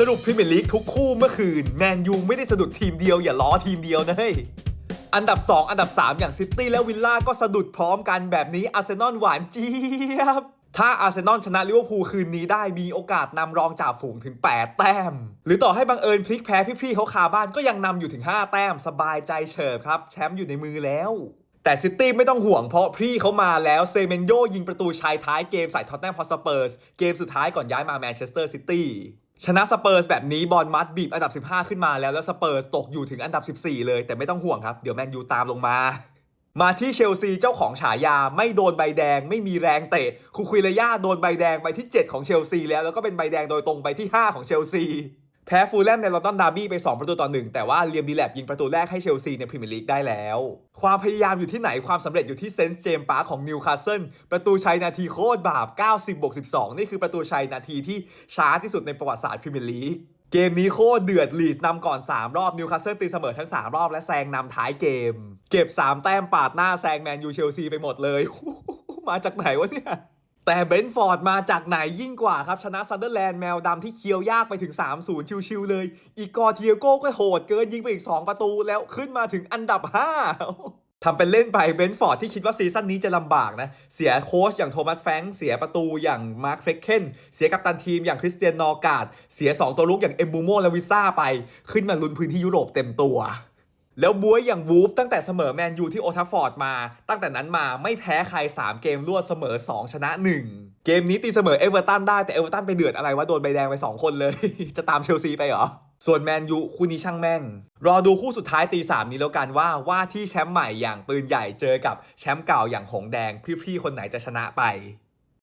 สรุปพรีเมียร์ลีกทุกคู่เมื่อคืน แมนยูไม่ได้สะดุดทีมเดียวอย่าล้อทีมเดียวนะเฮ้ย อันดับ 2 อันดับ 3 อย่างซิตี้และวิลล่าก็สะดุดพร้อมกันแบบนี้อาร์เซนอลหวานเจี๊ยบ ถ้าอาร์เซนอลชนะลิเวอร์พูลคืนนี้ได้มีโอกาสนำรองจ่าฝูงถึง 8 แต้ม หรือต่อให้บังเอิญพลิกแพ้พี่ๆเขาคาบ้านก็ยังนำอยู่ถึง 5 แต้มสบายใจเฉิบครับแชมป์อยู่ในมือแล้วแต่ซิตี้ไม่ต้องห่วงเพราะพี่เขามาแล้วเซเมนโยยิงประตูชายท้ายเกมใส่ท็อตแนมพอสเปอร์สเกมสุดท้ายก่อนย้ายมาแมนเชสเตอร์ซิตี้ ชนะสเปอร์สแบบนี้บอลมัดบีบอันดับ 15 ขึ้นมาแล้ว แล้วสเปอร์สตกอยู่ถึงอันดับ 14 เลยแต่ไม่ต้องห่วงครับ เดี๋ยวแมนยูตามลงมา มาที่เชลซีเจ้าของฉายาไม่โดนใบแดง ไม่มีแรงเตะคูคุยเลย่าโดนใบแดงไปที่ 7 ของเชลซีแล้วแล้วก็เป็นใบแดงโดยตรงไปที่ 5 ของเชลซี แพ้ฟูลแลมในลอนดอนดาร์บี้ไป 2 ประตูต่อ1แต่ว่าเลียมดีแลบยิงประตูแรกให้เชลซีในพรีเมียร์ลีกได้แล้ว ความพยายามอยู่ที่ไหนความสำเร็จอยู่ที่เซนต์เจมส์ปาร์คของนิวคาสเซิลประตูชัยนาทีโคตรบาป 90บวก12 นี่คือประตูชัยนาทีที่ช้าที่สุดในประวัติศาสตร์พรีเมียร์ลีกเกมนี้โคตรเดือดลีสนำก่อน 3 รอบนิวคาสเซิลตีเสมอทั้ง 3 รอบและแซงนำท้ายเกม เก็บ 3 แต้มปาดหน้าแซงแมนยูเชลซีไปหมดเลย มาจากไหนวะเนี่ย แต่เบนฟอร์ดมาจากไหนยิ่งกว่าครับชนะซันเดอร์แลนด์แมวดำที่เคียวยากไปถึง 3-0 ชิวๆเลย อีกอร์เทียโก้ก็โหดเกินยิงไปอีก 2 ประตูแล้วขึ้นมาถึงอันดับ 5ทำเป็นเล่นไปเบนฟอร์ดที่คิดว่าซีซั่นนี้จะลำบากนะ เสียโค้ชอย่างโทมัสแฟงเสียประตูอย่างมาร์คเฟรกเคนเสียกัปตันทีมอย่างคริสเตียนนอร์การ์ดเสีย 2 ตัวลุกอย่างเอมบูโมและวิซ่าไป ขึ้นมาลุ้นพื้นที่ยุโรปเต็มตัว แล้วบวยอย่างวูฟตั้งแต่เสมอแมนยูที่โอทัฟฟอร์ดมา ตั้งแต่นั้นมาไม่แพ้ใคร 3 เกมรวดเสมอ 2 ชนะ 1 เกมนี้ตีเสมอเอเวอร์ตันได้แต่เอเวอร์ตันไปเดือดอะไรวะโดนใบแดงไป 2 คนเลย จะตามเชลซีไปเหรอ ส่วนแมนยูคู่นี้ช่างแม่นรอดูคู่สุดท้ายตีสามนี้แล้วกันว่าว่าที่แชมป์ใหม่อย่างปืนใหญ่เจอกับแชมป์เก่าอย่างหงแดงพี่ๆคนไหนจะชนะไป